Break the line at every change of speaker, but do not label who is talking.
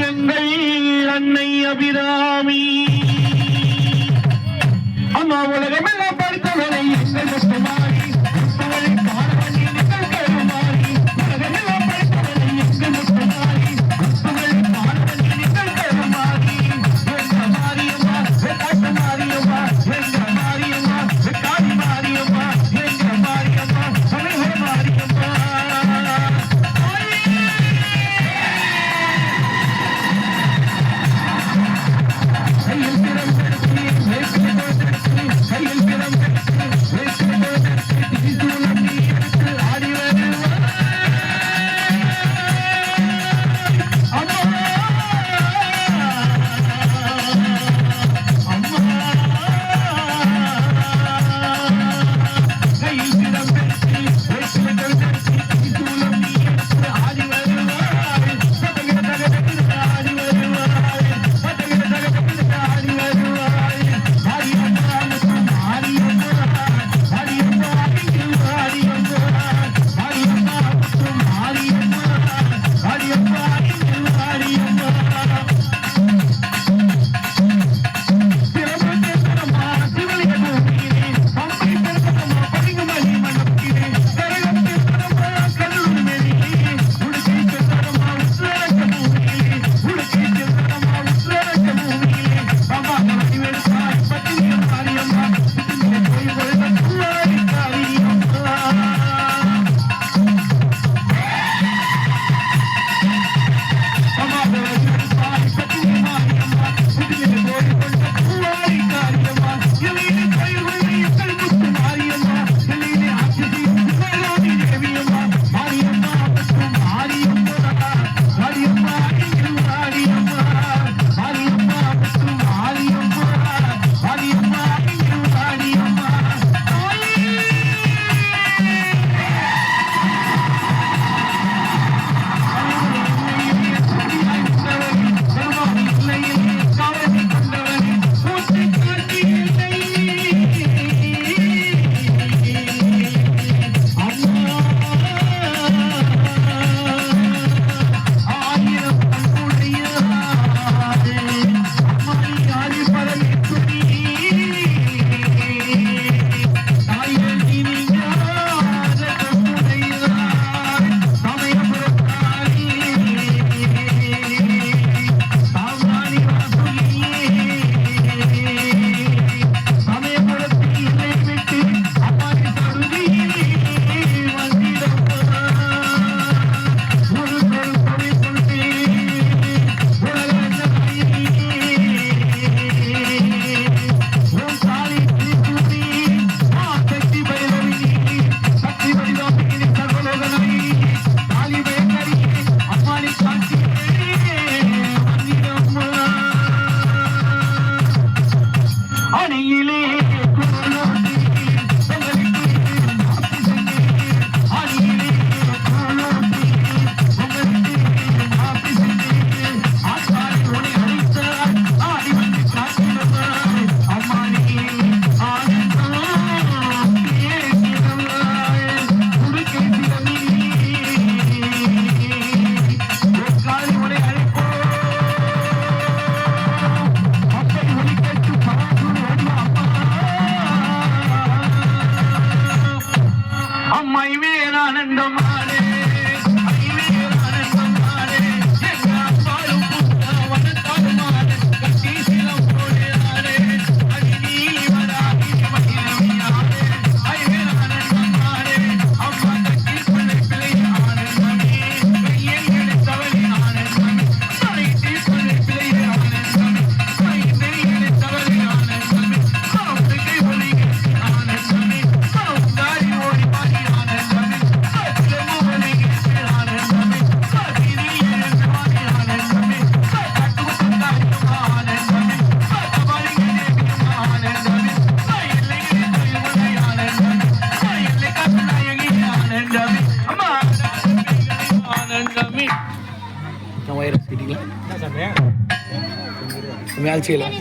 எங்கள் அன்னை அபிராமி. அம்மா உலகமெல்லாம் படித்தவனை
তুমি আলছি এলাম